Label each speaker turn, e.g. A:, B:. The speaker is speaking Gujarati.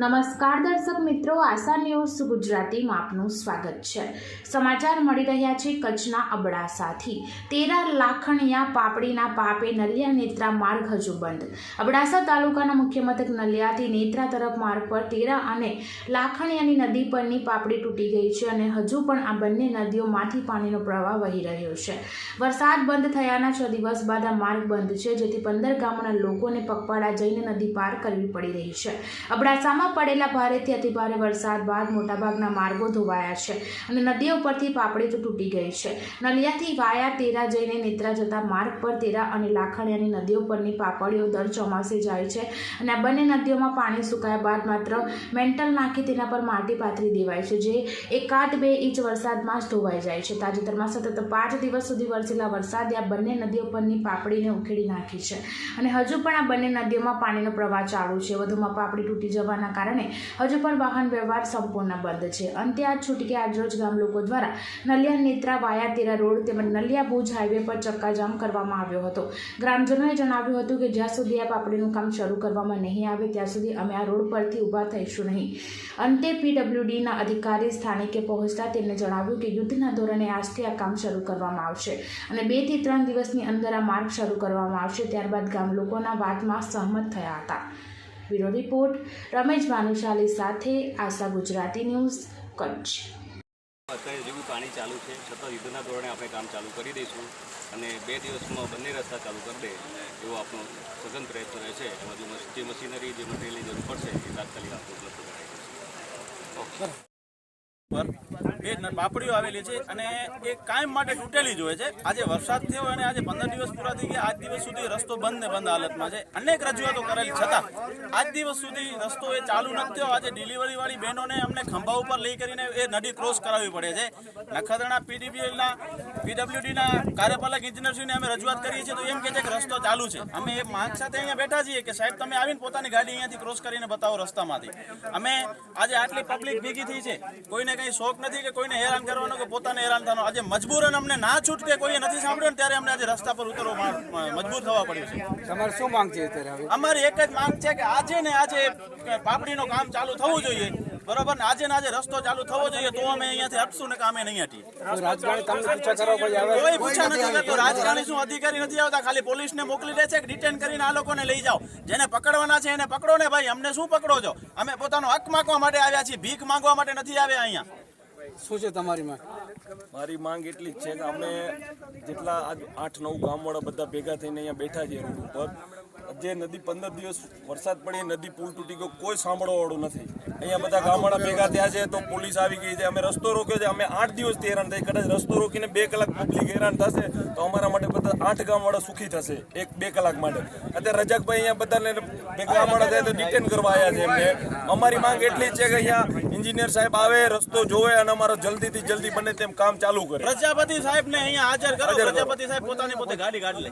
A: નમસ્કાર દર્શક મિત્રો, આશા ન્યૂઝ ગુજરાતીમાં આપનું સ્વાગત છે. સમાચાર મળી રહ્યા છે કચ્છના અબડાસાથી. તેરા લાખણિયા પાપડીના પાપે નલિયા નેત્રા માર્ગ હજુ બંધ. અબડાસા તાલુકાના મુખ્ય મથક નલિયાથી નેત્રા તરફ માર્ગ પર તેરા અને લાખણિયાની નદી પરની પાપડી તૂટી ગઈ છે અને હજુ પણ આ બંને નદીઓમાંથી પાણીનો પ્રવાહ વહી રહ્યો છે. વરસાદ બંધ થયાના છ દિવસ બાદ આ માર્ગ બંધ છે, જેથી પંદર ગામોના લોકોને પગપાળા જઈને નદી પાર કરવી પડી રહી છે. અબડાસામાં પડેલા ભારેથી અતિભારે વરસાદ બાદ મોટાભાગના માર્ગો ધોવાયા છે અને નદીઓ પરથી પાપડી તો તૂટી ગઈ છે. નલિયાથી વાયા તેરા જઈને નેત્રા જતા માર્ગ પર તેરા અને લાખણિયાની નદીઓ પરની પાપડીઓ દર ચોમાસે જાય છે અને આ બંને નદીઓમાં પાણી સુકાયા બાદ માત્ર મેન્ટલ નાખી તેના પર માટી પાથરી દેવાય છે, જે એકાદ બે ઇંચ વરસાદમાં જ ધોવાઈ જાય છે. તાજેતરમાં સતત પાંચ દિવસ સુધી વરસેલા વરસાદે આ બંને નદીઓ પરની પાપડીને ઉખેડી નાખી છે અને હજુ પણ આ બંને નદીઓમાં પાણીનો પ્રવાહ ચાલુ છે. વધુમાં પાપડી તૂટી જવાના કારણે હજુ પણ વાહન વ્યવહાર સંપૂર્ણ બંધ છે. અંતે આ છૂટકે આજરોજ ગામ લોકો દ્વારા નલિયા નેત્રા વાયાતેરા રોડ તેમજ નલિયા ભુજ હાઈવે પર ચક્કાજામ કરવામાં આવ્યો હતો. ગ્રામજનોએ જણાવ્યું હતું કે જ્યાં સુધી આ પાપડીનું કામ શરૂ કરવામાં નહીં આવે, ત્યાં સુધી અમે આ રોડ પરથી ઊભા થઈશું નહીં. અંતે પીડબ્લ્યુડીના અધિકારી સ્થાનિકે પહોંચતા તેમને જણાવ્યું કે યુદ્ધના ધોરણે આજથી આ કામ શરૂ કરવામાં આવશે અને બેથી ત્રણ દિવસની અંદર આ માર્ગ શરૂ કરવામાં આવશે. ત્યારબાદ ગામ લોકોના વાતમાં સહમત થયા હતા. બ્યુરો રિપોર્ટ રમેશ ભાનુશાલી સાથે આશા ગુજરાતી ન્યૂઝ કચ્છ.
B: અત્યારે જેવું પાણી ચાલુ છે છતાં યુદ્ધના ધોરણે આપણે કામ ચાલુ કરી દઈશું અને બે દિવસમાં બંને રસ્તા ચાલુ કરી દે એવો આપણો સઘન પ્રયત્ન રહેશે. એમાં જે મશીનરી જે મટીરિયલની જરૂર પડશે એ તાત્કાલિક આપણે ઉપલબ્ધ કરાવી દઈશું.
C: પર બે પાપડીઓ આવેલી છે અને એ કાયમ માટે તૂટેલી જ હોય છે. આજે વરસાદ થયો અને આજે પંદર દિવસ પૂરા થઈ ગયા. આજ દિવસ સુધી રસ્તો બંધ ને બંધ હાલતમાં છે. અનેક રજૂઆતો કરેલી છતાં આજ દિવસ સુધી રસ્તો એ ચાલુ નથી થયો. આજે ડિલિવરી વાળી બહેનોને અમને ખંભા ઉપર લઈ કરીને એ નદી ક્રોસ કરાવવી પડે છે. નખત્રાણા પીડીપીએલના પીડબ્લ્યુડીના કાર્યપાલક ઇજનેરશ્રીને અમે રજૂઆત કરીએ છીએ તો એમ કહે છે કે રસ્તો ચાલુ છે. અમે એ માંગ સાથે અહીંયા બેઠા છીએ કે સાહેબ તમે આવીને પોતાની ગાડી અહીંયાથી ક્રોસ કરીને બતાવો રસ્તામાંથી. અમે આજે આટલી પબ્લિક ભેગી થઈ છે. કોઈને કંઈ શોખ નથી કે કોઈને હેરાન કરવાનો કે પોતાને હેરાન થવાનો. આજે મજબૂરન અમને ના છૂટકે કોઈએ નથી સાંભળ્યું ત્યારે અમને આજે રસ્તા પર ઉતરવા મજબૂર થવા પડ્યું છે.
D: તમારે શું માંગ છે અત્યારે
C: અમારી એક જ માંગ છે કે આજે ને આજે પાપડીનું કામ ચાલુ થવું જોઈએ. બરોબર ને? આજે આજે રસ્તો ચાલુ થવો જોઈએ તો અમે અહીંયાથી હટશું ને કામે નહીં હટી
D: કોઈ પૂછા કરવા કોઈ આવે?
C: કોઈ પૂછા નથી કરતો. રાજકારણી શું અધિકારી નથી આવતા? ખાલી પોલીસને મોકલી દે છે ડિટેન કરીને આ લોકોને લઈ જાઓ. જેને પકડવાના છે એને પકડો ને ભાઈ અમને શું પકડો છો? અમે પોતાનો હક માંગવા માટે આવ્યા છીએ ભીખ માંગવા માટે નથી આવ્યા અહીંયા.
D: શું છે તમારી માંગ?
E: મારી માંગ એટલી જ છે કે અમે જેટલા આજ આઠ નવ ગામવાળા બધા ભેગા થઈને અહીંયા બેઠા છીએ રોડ ઉપર જે નદી પંદર દિવસ વરસાદ પડી નદી પુલ તૂટી ગયો. કોઈ સાંભળવાવાળું નથી. અહીંયા બધા ગામવાળા ભેગા થયા છે તો પોલીસ આવી ગઈ છે. અમે રસ્તો રોક્યો છે. અમે આઠ દિવસથી હેરાન થઈ કદાચ રસ્તો રોકીને બે કલાક પબ્લિક હેરાન થશે તો અમારા માટે બધા આઠ ગામવાળા સુખી થશે એક બે કલાક માટે. અત્યારે રજાકભાઈ અહીંયા બધાને ભેગા ગામવાળા થાય તો ડિટેન કરવા આવ્યા છે એમને. અમારી માંગ એટલી જ છે કે અહીંયા એન્જિનિયર સાહેબ આવે રસ્તો જોવે અને અમારો જલ્દીથી જલ્દી બને તેમ કામ ચાલુ કરે.
C: પ્રજાપતિ સાહેબ ને અહીંયા હાજર કરો. પ્રજાપતિ સાહેબ પોતાની પોતે ગાડી કાઢી લે.